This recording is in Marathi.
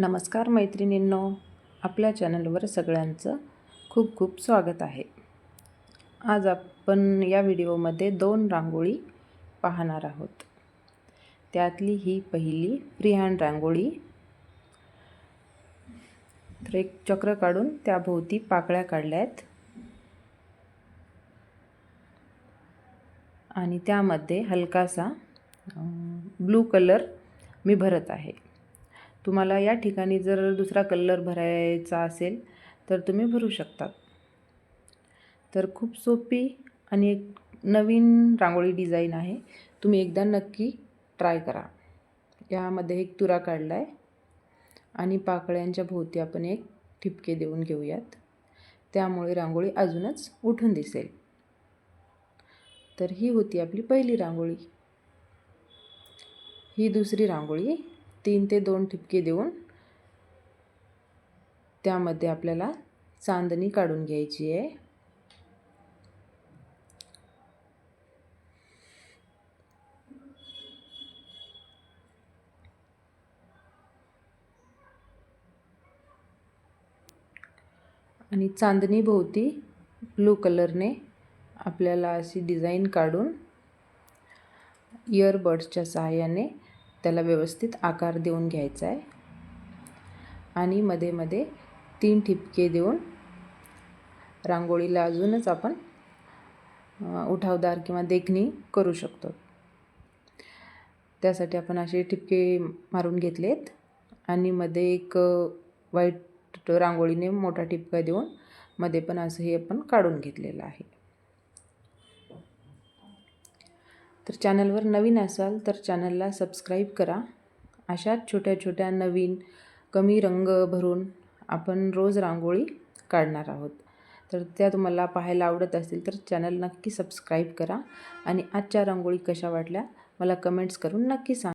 नमस्कार मैत्रिणींनो आपल्या चॅनलवर सगळ्यांचं खूप खूप स्वागत आहे. आज आपण या व्हिडिओमध्ये दोन रांगोळी पाहणार आहोत. त्यातली ही पहिली फ्रीहँड रांगोळी. तर एक चक्र काढून त्याभोवती पाकळ्या काढल्या आहेत आणि त्यामध्ये हलकासा ब्लू कलर मी भरत आहे. तुम्हाला या ठिकाणी जर दुसरा कलर भरायचा असेल तर तुम्ही भरू शकतात. तर खूप सोपी आणि एक नवीन रांगोळी डिझाईन आहे. तुम्ही एकदा नक्की ट्राय करा. यामध्ये एक तुरा काढला आहे आणि पाकळ्यांच्या भोवती आपण एक ठिपके देऊन घेऊयात. त्यामुळे रांगोळी अजूनच उठून दिसेल. तर ही होती आपली पहिली रांगोळी. ही दुसरी रांगोळी तीन ते दोन ठिपके देऊन त्यामध्ये आपल्याला चांदणी काढून घ्यायची आहे. आणि चांदणी भोवती ब्लू कलरने आपल्याला अशी डिझाईन काढून इयरबड्सच्या सहाय्याने त्याला व्यवस्थित आकार देऊन घ्यायचा आहे. आणि मध्ये मध्ये तीन ठिपके देऊन रांगोळीला अजूनच आपण उठावदार किंवा देखणी करू शकतो. त्यासाठी आपण असे ठिपके मारून घेतलेत. आणि मध्ये एक वाईट रांगोळीने मोठा ठिपका देऊन मध्ये पण असं हे आपण काढून घेतलेलं आहे. तर चॅनलवर नवीन असाल तर चॅनलला सबस्क्राईब करा. अशाच छोट्या छोट्या नवीन कमी रंग भरून आपण रोज रांगोळी काढणार आहोत. तर त्या तुम्हाला पाहायला आवडत असतील तर चॅनल नक्की सबस्क्राईब करा. आणि आजच्या रांगोळी कशा वाटल्या मला कमेंट्स करून नक्की सांगा.